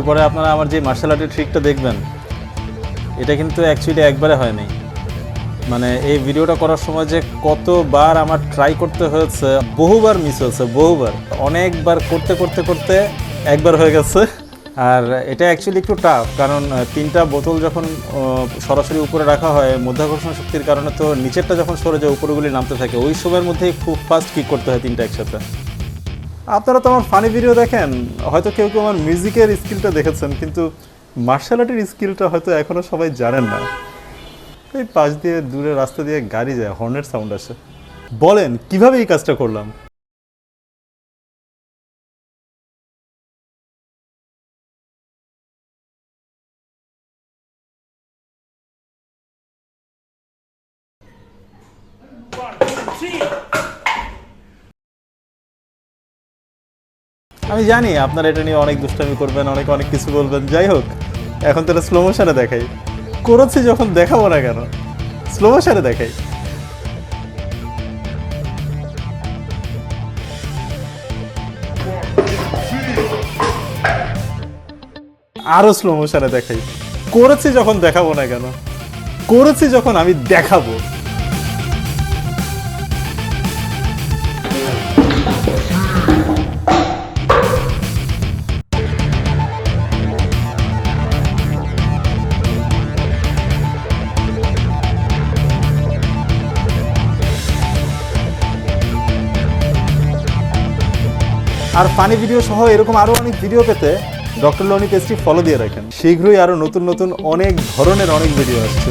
একটু পরে আপনারা আমার যে মার্শাল আর্টের ট্রিকটা দেখবেন, এটা কিন্তু অ্যাকচুয়ালি একবারে হয়নি। মানে এই ভিডিওটা করার সময় যে কতবার আমার ট্রাই করতে হয়েছে, বহুবার মিস হয়েছে, বহুবার। অনেকবার করতে করতে করতে একবার হয়ে গেছে। আর এটা অ্যাকচুয়ালি একটু টাফ কারণ তিনটা বোতল যখন সরাসরি উপরে রাখা হয়, মধ্যাকর্ষণ শক্তির কারণে তো নিচেরটা যখন সরে যায়, উপরগুলি নামতে থাকে। ওই সময়ের মধ্যেই খুব ফাস্ট কিক করতে হয় তিনটা একসাথে। আপনারা তো আমার ফানি ভিডিও দেখেন। হয়তো কেউ কেউ আমার মিউজিকের স্কিলটা দেখেছেন, কিন্তু মার্শাল আর্টের স্কিলটা হয়তো এখনও সবাই জানেন না। এই পাশ দিয়ে দূরে রাস্তা দিয়ে গাড়ি যায় হর্নের সাউন্ড আসে। বলেন, কীভাবে এই কাজটা করলাম? আমি জানি আপনারা এটা নিয়ে অনেক দুষ্টামি করবেন, অনেক অনেক কিছু বলবেন। যাই হোক, এখন তো স্লো মোশনে দেখাই। করেছি যখন, দেখাবো না কেন? স্লো মোশনে দেখাই। আরও স্লো মোশনে দেখাই। করেছি যখন, দেখাবো না কেন? করেছি যখন, আমি দেখাবো। আর ফানি ভিডিও সহ এরকম আরও অনেক ভিডিও পেতে ডক্টর লনি পেজটি ফলো দিয়ে রাখেন। শীঘ্রই আরও নতুন নতুন অনেক ধরনের অনেক ভিডিও আসছে।